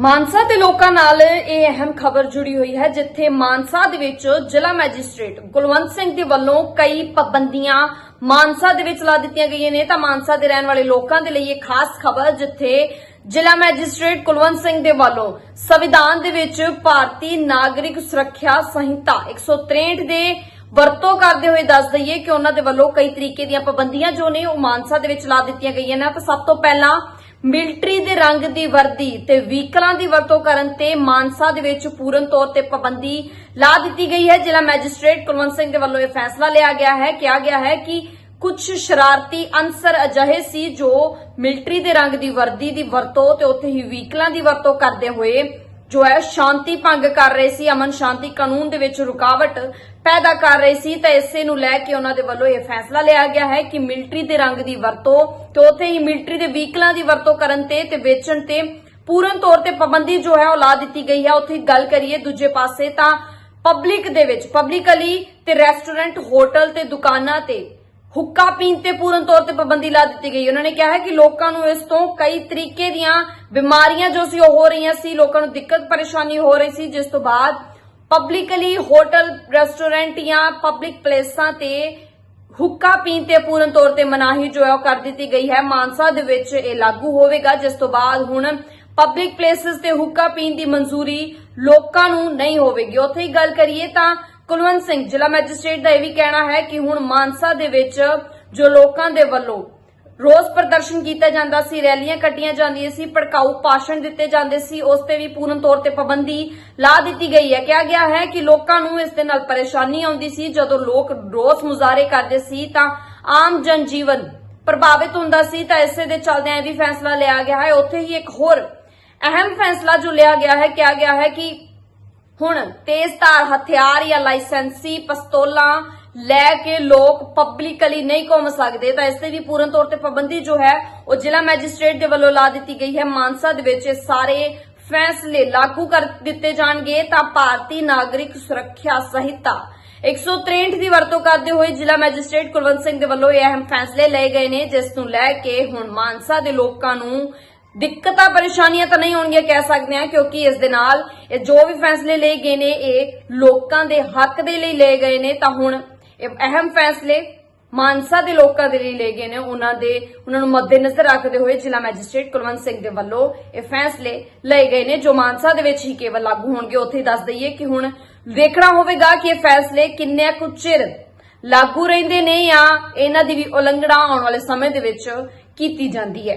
ਮਾਨਸਾ ਦੇ ਲੋਕਾਂ ਨਾਲ ਇਹ ਅਹਿਮ ਖਬਰ ਜੁੜੀ ਹੋਈ ਹੈ, ਜਿੱਥੇ ਮਾਨਸਾ ਦੇ ਵਿੱਚ ਜ਼ਿਲ੍ਹਾ ਮੈਜਿਸਟ੍ਰੇਟ ਕੁਲਵੰਤ ਸਿੰਘ ਦੇ ਵੱਲੋਂ ਕਈ ਪਾਬੰਦੀਆਂ ਮਾਨਸਾ ਦੇ ਵਿੱਚ ਲਾ ਦਿੱਤੀਆਂ ਗਈਆਂ ਨੇ। ਤਾਂ ਮਾਨਸਾ ਦੇ ਰਹਿਣ ਵਾਲੇ ਲੋਕਾਂ ਦੇ ਲਈ ਇਹ ਖਾਸ ਖਬਰ, ਜਿੱਥੇ ਜ਼ਿਲ੍ਹਾ ਮੈਜਿਸਟ੍ਰੇਟ ਕੁਲਵੰਤ ਸਿੰਘ ਦੇ ਵੱਲੋਂ ਸੰਵਿਧਾਨ ਦੇ ਵਿੱਚ ਭਾਰਤੀ ਨਾਗਰਿਕ ਸੁਰੱਖਿਆ ਸੰਹਿਤਾ 163 ਦੇ ਵਰਤੋਂ ਕਰਦੇ ਹੋਏ ਦੱਸ ਦਈਏ ਕਿ ਉਹਨਾਂ ਦੇ ਵੱਲੋਂ ਕਈ ਤਰੀਕੇ ਦੀਆਂ ਪਾਬੰਦੀਆਂ ਜੋ ਨੇ ਉਹ ਮਾਨਸਾ ਦੇ ਵਿੱਚ ਲਾ ਦਿੱਤੀਆਂ ਗਈਆਂ ਨੇ। ਤਾਂ ਸਭ ਤੋਂ ਪਹਿਲਾਂ ਮਿਲਟਰੀ ਦੇ ਰੰਗ ਦੀ ਵਰਦੀ ਤੇ ਵਹੀਕਲਾਂ ਦੀ ਵਰਤੋਂ ਕਰਨ ਤੇ ਮਾਨਸਾ ਦੇ ਵਿੱਚ ਪੂਰਨ ਤੌਰ ਤੇ ਪਾਬੰਦੀ ਲਾ ਦਿੱਤੀ ਗਈ ਹੈ। ਜ਼ਿਲ੍ਹਾ ਮੈਜਿਸਟ੍ਰੇਟ ਕੁਲਵੰਤ ਸਿੰਘ ਦੇ ਵੱਲੋਂ ਇਹ ਫੈਸਲਾ ਲਿਆ ਗਿਆ ਹੈ। ਕਿਹਾ ਗਿਆ ਹੈ ਕਿ ਕੁਝ ਸ਼ਰਾਰਤੀ ਅਨਸਰ ਅਜਿਹੇ ਸੀ ਜੋ ਮਿਲਟਰੀ ਦੇ ਰੰਗ ਦੀ ਵਰਦੀ ਦੀ ਵਰਤੋਂ ਤੇ ਉੱਥੇ ਹੀ ਵਹੀਕਲਾਂ ਦੀ ਵਰਤੋਂ ਕਰਦੇ ਹੋਏ ਜੋ ਹੈ, ਸ਼ਾਂਤੀ ਭੰਗ ਕਰ ਰਹੇ ਸੀ, ਅਮਨ ਸ਼ਾਂਤੀ ਕਾਨੂੰਨ ਦੇ ਵਿੱਚ ਰੁਕਾਵਟ ਪੈਦਾ ਕਰ ਰਹੇ ਸੀ, ਤਾਂ ਇਸੇ ਨੂੰ ਲੈ ਕੇ ਉਹਨਾਂ ਦੇ ਵੱਲੋਂ ਇਹ ਫੈਸਲਾ ਲਿਆ ਗਿਆ ਹੈ ਕਿ ਮਿਲਟਰੀ ਦੇ ਰੰਗ ਦੀ ਵਰਤੋਂ ਤੇ ਉੱਥੇ ਹੀ ਮਿਲਟਰੀ ਦੇ ਵਹੀਕਲਾਂ ਦੀ ਵਰਤੋਂ ਕਰਨ ਤੇ ਤੇ ਵੇਚਣ ਤੇ ਪੂਰਨ ਤੌਰ ਤੇ ਪਾਬੰਦੀ ਜੋ ਹੈ, ਉਹ ਲਾ ਦਿੱਤੀ ਗਈ ਹੈ। ਉੱਥੇ ਗੱਲ ਕਰੀਏ ਦੂਜੇ ਪਾਸੇ ਤਾਂ ਪਬਲਿਕ ਦੇ ਵਿੱਚ ਪਬਲਿਕਲੀ ਤੇ ਰੈਸਟੋਰੈਂਟ ਹੋਟਲ ਤੇ ਦੁਕਾਨਾਂ ਤੇ ਹੁੱਕਾ ਪੀਣ ਤੇ ਪੂਰਨ ਤੌਰ ਤੇ ਪਾਬੰਦੀ ਲਾ ਦਿੱਤੀ ਗਈ। ਉਹਨਾਂ ਨੇ ਕਿਹਾ ਹੈ ਕਿ ਲੋਕਾਂ ਨੂੰ ਇਸ ਤੋਂ ਕਈ ਤਰੀਕੇ ਦੀਆਂ ਬਿਮਾਰੀਆਂ ਜੋ ਸੀ ਉਹ ਹੋ ਰਹੀਆਂ ਸੀ, ਲੋਕਾਂ ਨੂੰ ਦਿੱਕਤ ਪਰੇਸ਼ਾਨੀ ਹੋ ਰਹੀ ਸੀ, ਜਿਸ ਤੋਂ ਬਾਅਦ ਪਬਲਿਕਲੀ ਹੋਟਲ ਰੈਸਟੋਰੈਂਟ ਜਾਂ ਪਬਲਿਕ ਪਲੇਸਾਂ ਤੇ ਹੁੱਕਾ ਪੀਣ ਤੇ ਪੂਰਨ ਤੌਰ ਤੇ ਮਨਾਹੀ ਜੋ ਹੈ ਉਹ ਕਰ ਦਿੱਤੀ ਗਈ ਹੈ। ਮਾਨਸਾ ਦੇ ਵਿੱਚ ਇਹ ਲਾਗੂ ਹੋਵੇਗਾ, ਜਿਸ ਤੋਂ ਬਾਅਦ ਹੁਣ ਪਬਲਿਕ ਪਲੇਸਸ ਤੇ ਹੁੱਕਾ ਪੀਣ ਦੀ ਮਨਜ਼ੂਰੀ ਲੋਕਾਂ ਨੂੰ ਨਹੀਂ ਹੋਵੇਗੀ। ਉੱਥੇ ਹੀ ਗੱਲ ਕਰੀਏ ਤਾਂ ਕੁਲਵੰਤ ਸਿੰਘ, ਜ਼ਿਲ੍ਹਾ ਮੈਜਿਸਟ੍ਰੇਟ ਦਾ ਇਹ ਵੀ ਕਹਿਣਾ ਹੈ ਕਿ ਹੁਣ ਮਾਨਸਾ ਦੇ ਵਿੱਚ ਜੋ ਲੋਕਾਂ ਦੇ ਵੱਲੋਂ ਰੋਸ ਪ੍ਰਦਰਸ਼ਨ ਕੀਤਾ ਜਾਂਦਾ ਸੀ, ਰੈਲੀਆਂ ਕੱਟੀਆਂ ਜਾਂਦੀਆਂ ਸੀ, ਭੜਕਾਊ ਭਾਸ਼ਣ ਦਿੱਤੇ ਜਾਂਦੇ ਸੀ, ਉਸ ਤੇ ਵੀ ਪੂਰਨ ਤੌਰ ਤੇ ਪਾਬੰਦੀ ਲਾ ਦਿੱਤੀ ਗਈ ਹੈ। ਕਿਹਾ ਗਿਆ ਹੈ ਕਿ ਲੋਕਾਂ ਨੂੰ ਇਸ ਦੇ ਨਾਲ ਪਰੇਸ਼ਾਨੀ ਆਉਂਦੀ ਸੀ। ਜਦੋਂ ਲੋਕ ਰੋਸ ਮੁਜ਼ਾਹਰੇ ਕਰਦੇ ਸੀ, ਤਾਂ ਆਮ ਜਨਜੀਵਨ ਪ੍ਰਭਾਵਿਤ ਹੁੰਦਾ ਸੀ। ਤਾਂ ਇਸੇ ਦੇ ਚੱਲਦਿਆਂ ਇਹ ਵੀ ਫੈਸਲਾ ਲਿਆ ਗਿਆ ਹੈ। ਉੱਥੇ ਹੀ ਇੱਕ ਹੋਰ ਅਹਿਮ ਫੈਸਲਾ ਜੋ ਲਿਆ ਗਿਆ ਹੈ, ਕਿਹਾ ਗਿਆ ਹੈ ਕਿ ਹੁਣ ਤੇਜ਼ਧਾਰ ਹਥਿਆਰ ਜਾਂ ਲਾਇਸੈਂਸੀ ਪਿਸਤੌਲਾਂ ਲੈ ਕੇ ਲੋਕ ਪਬਲਿਕਲੀ ਨਹੀਂ ਘੁੰਮ ਸਕਦੇ, ਤਾਂ ਇਸ ਤੇ ਵੀ ਪੂਰਨ ਤੌਰ ਤੇ ਪਾਬੰਦੀ ਜੋ ਹੈ, ਉਹ ਜ਼ਿਲ੍ਹਾ ਮੈਜਿਸਟ੍ਰੇਟ ਦੇ ਵੱਲੋਂ ਲਾ ਦਿੱਤੀ ਗਈ ਹੈ। ਮਾਨਸਾ ਦੇ ਵਿੱਚ ਸਾਰੇ ਫੈਸਲੇ ਲਾਗੂ ਕਰ ਦਿੱਤੇ ਜਾਣਗੇ, ਤਾਂ ਭਾਰਤੀ ਨਾਗਰਿਕ ਸੁਰੱਖਿਆ ਸੰਹਿਤਾ। 163 ਦੀ ਵਰਤੋਂ ਕਰਦੇ ਹੋਏ ਜ਼ਿਲ੍ਹਾ ਮੈਜਿਸਟ੍ਰੇਟ ਕੁਲਵੰਤ ਸਿੰਘ ਦੇ ਵੱਲੋਂ ਇਹ ਅਹਿਮ ਫੈਸਲੇ ਲਏ ਗਏ ਨੇ, ਜਿਸ ਨੂੰ ਲੈ ਕੇ ਹੁਣ ਮਾਨਸਾ ਦੇ ਲੋਕਾਂ ਨੂੰ ਦਿੱਕਤਾਂ, ਪਰੇਸ਼ਾਨੀਆਂ ਤਾਂ ਨਹੀਂ ਹੋਣਗੀਆਂ ਕਹਿ ਸਕਦੇ ਹਾਂ, ਕਿਉਂਕਿ ਇਸ ਦੇ ਨਾਲ ਇਹ ਜੋ ਵੀ ਫੈਸਲੇ ਲਏ ਗਏ ਨੇ, ਇਹ ਲੋਕਾਂ ਦੇ ਹੱਕ ਦੇ ਲਈ ਲਏ ਗਏ ਨੇ, ਤਾਂ ਹੁਣ ਇਹ ਅਹਿਮ ਫੈਸਲੇ ਮਾਨਸਾ ਦੇ ਲੋਕਾਂ ਦੇ ਲਈ ਲਏ ਗਏ ਨੇ। ਉਹਨਾਂ ਦੇ, ਉਹਨਾਂ ਨੂੰ ਮੱਦੇਨਜ਼ਰ ਰੱਖਦੇ ਹੋਏ ਜ਼ਿਲ੍ਹਾ ਮੈਜਿਸਟ੍ਰੇਟ ਕੁਲਵੰਤ ਸਿੰਘ ਦੇ ਵੱਲੋਂ ਇਹ ਫੈਸਲੇ ਲਏ ਗਏ ਨੇ, ਜੋ ਮਾਨਸਾ ਦੇ ਵਿੱਚ ਹੀ ਕੇਵਲ ਲਾਗੂ ਹੋਣਗੇ। ਉੱਥੇ ਹੀ ਦੱਸ ਦਈਏ ਕਿ ਹੁਣ ਵੇਖਣਾ ਹੋਵੇਗਾ ਕਿ ਇਹ ਫੈਸਲੇ ਕਿੰਨੇ ਕੁ ਚਿਰ ਲਾਗੂ ਰਹਿੰਦੇ ਨੇ ਜਾਂ ਇਹਨਾਂ ਦੀ ਵੀ ਉਲੰਘਣਾ ਆਉਣ ਵਾਲੇ ਸਮੇਂ ਦੇ ਵਿੱਚ ਕੀਤੀ ਜਾਂਦੀ ਹੈ।